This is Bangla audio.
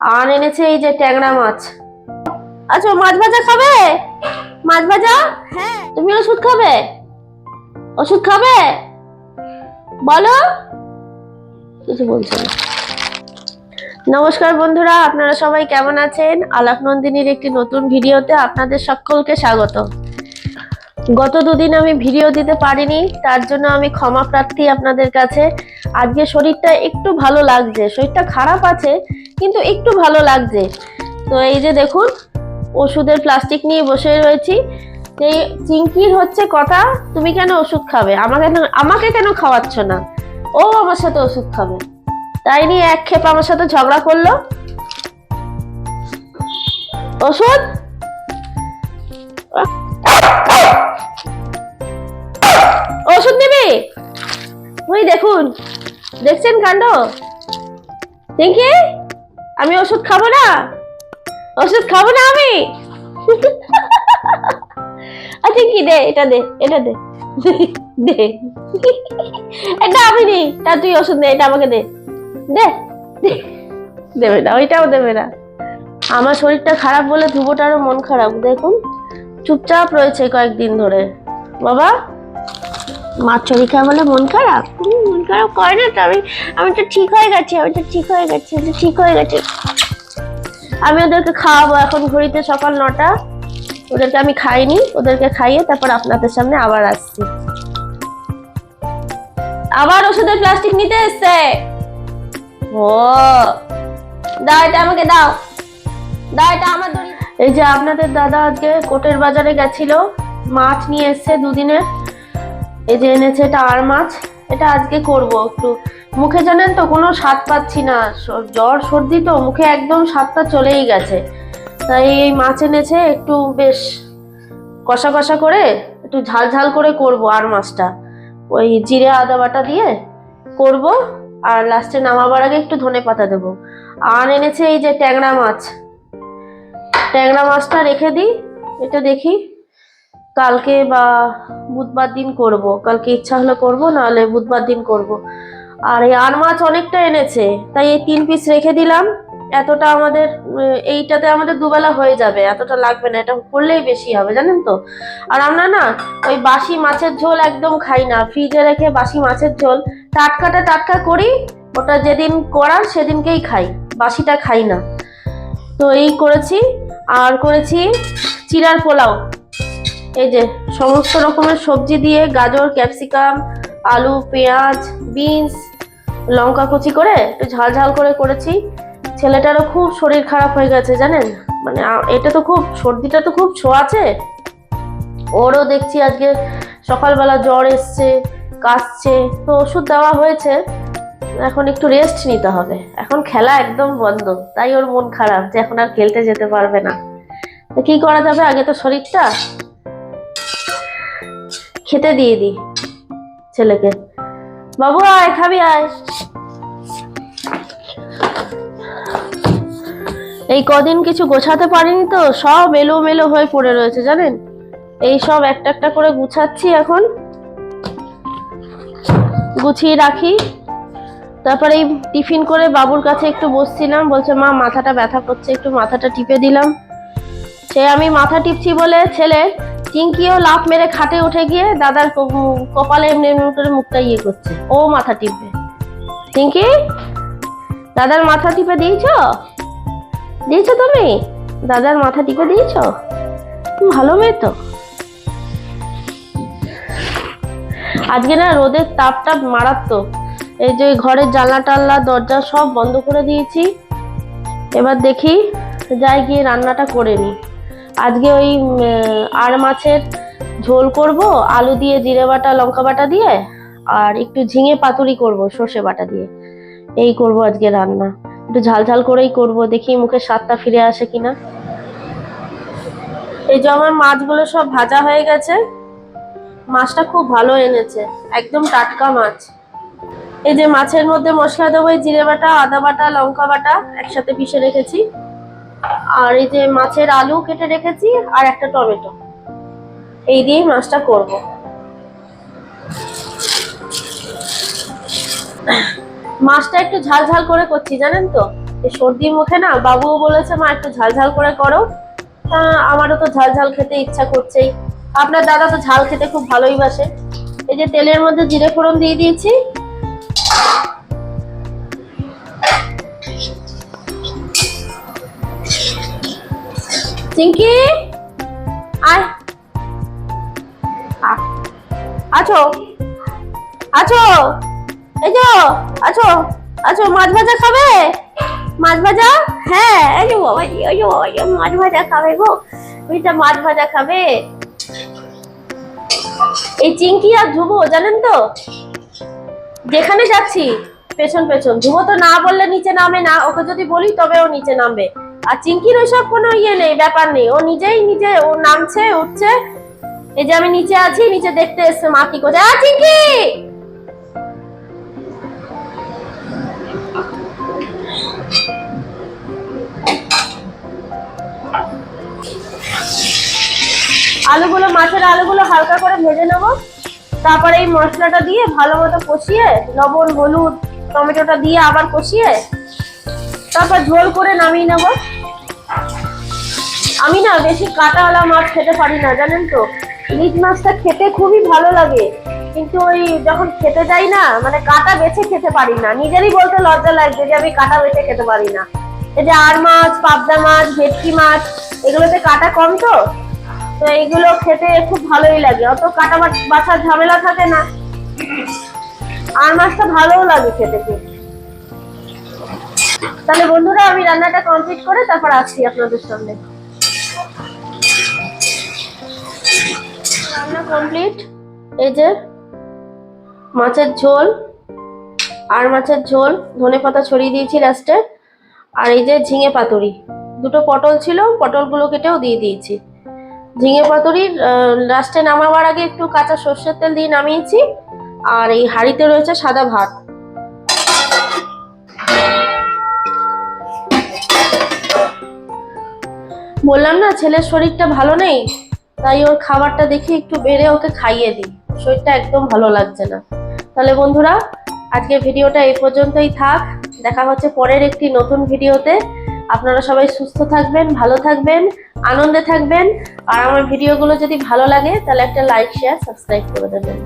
আর এনেছে এই যে ট্যাংরা মাছ। আচ্ছা মাছ ভাজা খাবে? মাছ ভাজা? হ্যাঁ। তুমি ওষুধ খাবে? ওষুধ খাবে? বলো। কিছু বলছো না। নমস্কার বন্ধুরা আপনারা সবাই কেমন আছেন? আলাপ নন্দিনীর একটি নতুন ভিডিওতে আপনাদের সকলকে স্বাগত। গত দুদিন আমি ভিডিও দিতে পারিনি তার জন্য আমি ক্ষমা প্রার্থী আপনাদের কাছে। আজকে শরীরটা একটু ভালো লাগছে, শরীরটা খারাপ আছে, কিন্তু একটু ভালো লাগছে। তো এই যে দেখুন, ওষুধের প্লাস্টিক নিয়ে বসে রয়েছি। এই চিঙ্কির হচ্ছে কথা, তুমি কেন ওষুধ খাবে? আমাকে আমাকে কেন খাওয়াচ্ছ না? ও আমার সাথে ওষুধ খাবে। তাই নিয়ে এক খেপ আমার সাথে ঝগড়া করল। ওষুধ? ওষুধ নিবি? ওই দেখুন দেখছেন কাণ্ড? চিঙ্কি আমি ওষুধ খাব না? ওষুধ খাব না আমি? আচ্ছা কি দে, এটা দে এটা দে। দে। এটা আমি নি তা তুই ওষুধ নে, এটা আমাকে দে। দে। দেবে না, ওইটাও দেবে না। আমার শরীরটা খারাপ বলে ধ্রুবটারও মন খারাপ, দেখুন। চুপচাপ রয়েছে কয়েকদিন ধরে। বাবা? মাছ চড়ি খায় বলে মন খারাপ? মন খারাপ করে না তো আমি আমি তো ঠিক হয়ে গেছি আমি তো ঠিক হয়ে গেছি আমি তো ঠিক হয়ে গেছি। আমি ওদেরকে খাওয়াবো এখন ঘড়িতে সকাল নটা। ওদেরকে আমি খাইনি, ওদেরকে খাইয়ে তারপর আপনাদের সামনে আবার আসছি। আবার ওষুধের প্লাস্টিক নিতে এসছে। ও, দাও এটা আমাকে দাও। দাও এটা আমার এই যে আপনাদের দাদা আজকে কোটের বাজারে গেছিল, মাছ নিয়ে এসছে দুদিনের এই যে এনেছে এটা আর মাছ, এটা আজকে করব একটু। মুখে জানেন তো, কোনো স্বাদ পাচ্ছি না। জ্বর, সর্দি তো, মুখে একদম স্বাদটা চলেই গেছে। তাই এই মাছ এনেছে, একটু বেশ কষা কষা করে, একটু ঝাল ঝাল করে করব আর মাছটা। ওই জিরে, আদা বাটা দিয়ে করব, আর লাস্টে নামাবার আগে একটু ধনে পাতা দেবো। আর এনেছে এই যে ট্যাংরা মাছ। ট্যাংরা মাছটা রেখে দিই, এটা দেখি। কালকে বা বুধবার দিন করব। কালকে ইচ্ছা হলে করব, নাহলে বুধবার দিন করব। আর এই আর মাছ অনেকটা এনেছে, তাই এই তিন পিস রেখে দিলাম। এতটা আমাদের এইটাতে আমাদের দুবেলা হয়ে যাবে, এতটা লাগবে না, এটা করলেই বেশি হবে, জানেন তো? আর আমরা না, ওই বাসি মাছের ঝোল একদম খাই না, ফ্রিজে রেখে বাসি মাছের ঝোল। টাটকাটা টাটকা করি, ওটা যেদিন করার সেদিনকেই খাই, বাসিটা খাই না। তো এই করেছি, আর করেছি চিরার পোলাও। এই যে, সমস্ত রকমের সবজি দিয়ে গাজর, ক্যাপসিকাম, আলু, পেঁয়াজ, বিনস, লঙ্কা কুচি করে একটু ঝাল ঝাল করে করেছি। ছেলেটারও খুব শরীর খারাপ হয়ে গেছে, জানেন? মানে এটা তো খুব, সর্দিটা তো খুব ছোঁয়াছে ওরও দেখছি আজকে সকালবেলা জ্বর এসছে, কাশছে, তো ওষুধ দেওয়া হয়েছে। এখন একটু রেস্ট নিতে হবে। এখন খেলা একদম বন্ধ, তাই ওর মন খারাপ যে এখন আর খেলতে যেতে পারবে না। তো কি করা যাবে আগে তো শরীরটা? খেতে দিয়ে দিই ছেলেকে। বাবু, আয়, খাবি, আয়। এই কদিন কিছু গোছাতে পারিনি তো, সব এলো মেলো হয়ে পড়ে রয়েছে, জানেন? এই সব একটা একটা করে গুছাচ্ছি এখন। গুছিয়ে রাখি। তারপরে এই টিফিন করে বাবুর কাছে একটু বসছিলাম, বলছে, মা, মাথাটা ব্যথা করছে, একটু মাথাটা টিপে দিলাম। সে আমি মাথা টিপছি বলে ছেলে চিঙ্কিও লাফ মেরে খাটে উঠে গিয়ে দাদার কপালে এমনি এমনি করে মুখটা ইয়ে করছে। ও মাথা টিপবে। চিঙ্কি দাদার মাথা টিপে দিয়েছ? দিয়েছ তুমি? দাদার মাথা টিপে দিয়েছ? ভালো মেয়ে তো। আজকে না রোদের তাপটা মারাত্মক। এই যে ঘরের জানলা টাল্লা দরজা সব বন্ধ করে দিয়েছি। এবার দেখি, যাই গিয়ে রান্নাটা করে নিই। আজকে ওই আর মাছের ঝোল করব, আলু দিয়ে জিরে বাটা, লঙ্কা বাটা দিয়ে, আর একটু ঝিঙে পাতুরি করব, সর্ষে বাটা দিয়ে। এই করব আজকে রান্না। একটু ঝাল ঝাল করেই করব, দেখি মুখে স্বাদটা ফিরে আসে কিনা। এই যে আমার মাছগুলো সব ভাজা হয়ে গেছে। মাছটা খুব ভালো এনেছে, একদম টাটকা মাছ। এই যে মাছের মধ্যে মশলা দেবো জিরে বাটা, আদা বাটা, লঙ্কা বাটা একসাথে পিষে রেখেছি। আর এই যে মাছের আলু কেটে রেখেছি আর একটা টমেটো। এই দিয়ে মাছটা করব। মাছটা একটু ঝাল ঝাল করে করছি, জানেন তো? সর্দির মুখে না, বাবুও বলেছে, মা, একটু ঝাল ঝাল করে করো। তা আমারও তো ঝাল ঝাল খেতে ইচ্ছা করছেই। আপনার দাদা তো ঝাল খেতে খুব ভালোই বাসে। এই যে তেলের মধ্যে জিরে ফোড়ন দিয়ে দিয়েছি। চিঙ্কি আয়। আছো? আছো? এই যো, আছো? আছো, মাছ ভাজা খাবে? মাছ ভাজা? হ্যাঁ এই যে বাবা, এই যে বাবা মাছ ভাজা খাবে গো। ওইটা মাছ ভাজা খাবে। এই চিঙ্কি আর ধ্রুব জানেন তো? যেখানে যাচ্ছি, পেছন পেছন। ধ্রুব তো না বললে নিচে নামে না, ওকে যদি বলি তবে ও নিচে নামবে। আর চিঙ্কির ওইসব কোনো ইয়ে নেই, ব্যাপার নেই। ও নিজেই নিজে, ও নামছে, উঠছে। এই যে আমি নিচে আছি, নিচে দেখতে এসছে মা কি করছে। আ, চিঙ্কি! আলুগুলো, মাছের আলুগুলো হালকা করে ভেজে নেব। তারপরে এই মশলাটা দিয়ে ভালো মতো কষিয়ে, লবণ, হলুদ, টমেটোটা দিয়ে আবার কষিয়ে, তারপর ঝোল করে নামিয়ে নেব। আমি না বেশি কাঁটাওয়ালা মাছ খেতে পারি না, জানেন তো? ইলিশ মাছটা খেতে খুবই ভালো লাগে। কিন্তু ওই যখন খেতে যাই না মানে কাঁটা বেছে খেতে পারি না। নিজেরই বলতে লজ্জা লাগছে যে আমি কাঁটা বেছে খেতে পারি না। এই যে আর মাছ, পাবদা মাছ, ভেটকি মাছ, এগুলোতে কাঁটা কম তো? তো এইগুলো খেতে খুব ভালোই লাগে। অত কাটা বাছ- বাছার ঝামেলা থাকে না। আর মাছটা ভালোও লাগে খেতে খুব। তাহলে বন্ধুরা, আমি রান্নাটা কমপ্লিট করে তারপর আসছি আপনাদের সামনে রান্না কমপ্লিট এই যে মাছের ঝোল, আর মাছের ঝোল, ধনে পাতা ছড়িয়ে দিয়েছি লাস্টে আর এই যে ঝিঙে পাতুরি। দুটো পটল ছিল, পটলগুলো কেটেও দিয়ে দিয়েছি। ঝিঙে পাতুরির লাস্টে নামাবার আগে একটু কাঁচা সর্ষের তেল দিয়ে নামিয়েছি। আর এই হাঁড়িতে রয়েছে সাদা ভাত। বললাম না, ছেলের শরীরটা ভালো নেই? তাই ওর খাবারটা দেখি একটু বেড়ে ওকে খাইয়ে দিই। শরীরটা একদম ভালো লাগছে না। তাহলে বন্ধুরা আজকে ভিডিওটা এই পর্যন্তই থাক। দেখা হচ্ছে পরের একটি নতুন ভিডিওতে। আপনারা সবাই সুস্থ থাকবেন, ভালো থাকবেন, আনন্দে থাকবেন। আর আমার ভিডিওগুলো যদি ভালো লাগে, তাহলে একটা লাইক শেয়ার সাবস্ক্রাইব করে দেবেন।